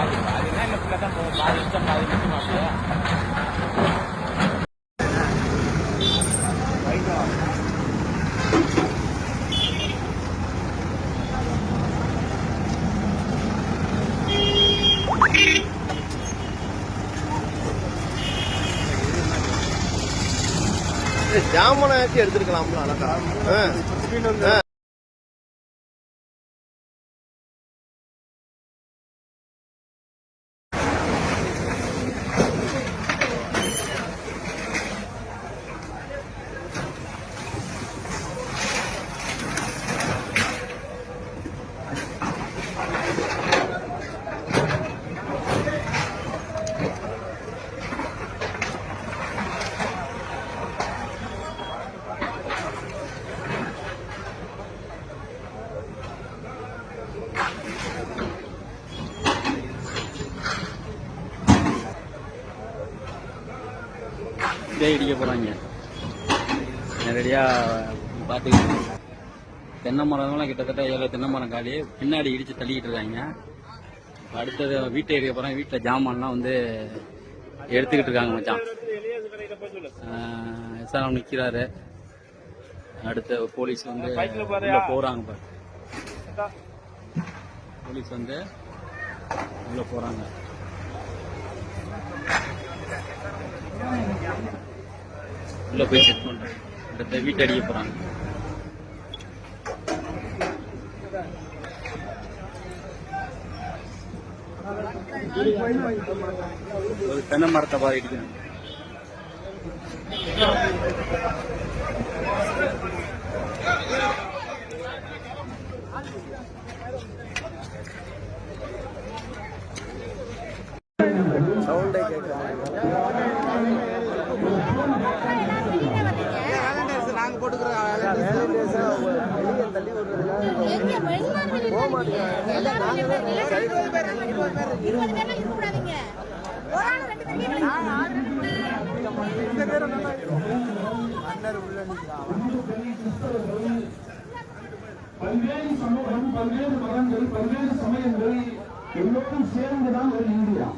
பாதி பாதினா இல்லை ஃபுல்லாக தான் போகும் பாதி நிமிஷம் பாதி மாட்டேன் ஜாமனாச்சும் எடுத்துருக்கலாம்ல அழகா ஆ. அடிக்க இடிக்க போகிறாங்க நேரடியாக பார்த்துக்கிட்டு தென்னை மரம்லாம் கிட்டத்தட்ட ஏழு தென்னை மரம் காலி. பின்னாடி இடித்து தள்ளிக்கிட்டு இருக்காங்க. அடுத்தது வீட்டை எடுக்க போகிறாங்க வீட்டில் ஜாமான்லாம் வந்து எடுத்துக்கிட்டு இருக்காங்க மச்சான். எஸ்ஆர்எம் நிற்கிறாரு அடுத்த போலீஸ் வந்து உள்ள போகிறாங்க பாரு. போலீஸ் வந்து உள்ளே போகிறாங்க உள்ள போய் செக் பண்றேன். அடுத்த வீட்டு அடிக்க போறாங்க. ஒரு தென்னை மரத்தை பாரு இடிக்கணும் பல்வேறு சமூகம் பல்வேறு மதங்கள் பல்வேறு சமயங்கள் எல்லோரும் சேர்ந்துதான் ஒரு இந்தியா.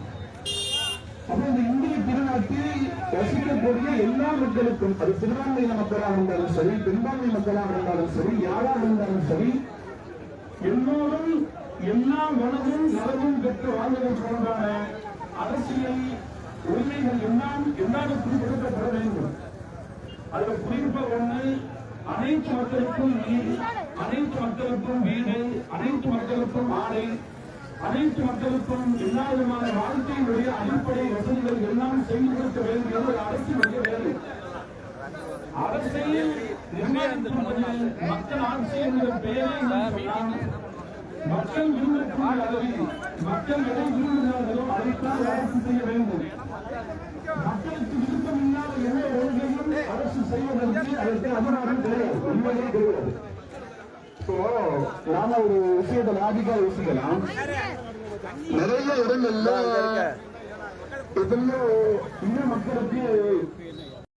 அப்ப இந்த இந்திய திருநாட்டில் வசிக்கக்கூடிய எல்லா மக்களுக்கும் அது சிறுபான்மையின மக்களாக இருந்தாலும் சரி பெரும்பான்மை மக்களாக இருந்தாலும் சரி யாராக இருந்தாலும் சரி எல்லோரும் எல்லா மனதும் நலமும் பெற்று வாழ்வதற்கான அரசியல் உரிமைகள் எல்லாம் எல்லாரும் குறிப்பிடப்பட வேண்டும். அதுல குறிப்ப ஒண்ணு அனைத்து மக்களுக்கும் நீர் அனைத்து மக்களுக்கும் வீடு அனைத்து மக்களுக்கும் ஆடை அனைத்து மக்களுக்கும் எல்லா விதமான வாழ்க்கையினுடைய அடிப்படை வசதிகள் எல்லாம் செய்து கொடுக்க வேண்டியது ஒரு அரசினுடைய வேலை அரசை நிர்ணயிப்பது மக்கள் ஆட்சி என்கிற பெயரை மக்கள் விரும்பக்கூடிய அளவில் மக்கள் எதை விரும்புகிறார்களோ அதைத்தான் அரசு செய்ய வேண்டும். மக்களுக்கு விருப்பம் இல்லாத எந்த ஒன்றையும் அரசு செய்வதற்கு அதற்கு அபராதம் கிடையாது உண்மையே கிடையாது நாம ஒரு விஷயத்தை லாஜிக்கா யோசிக்கலாம். நிறைய இடங்கள்ல இதுல இன்னும் மக்களுக்கு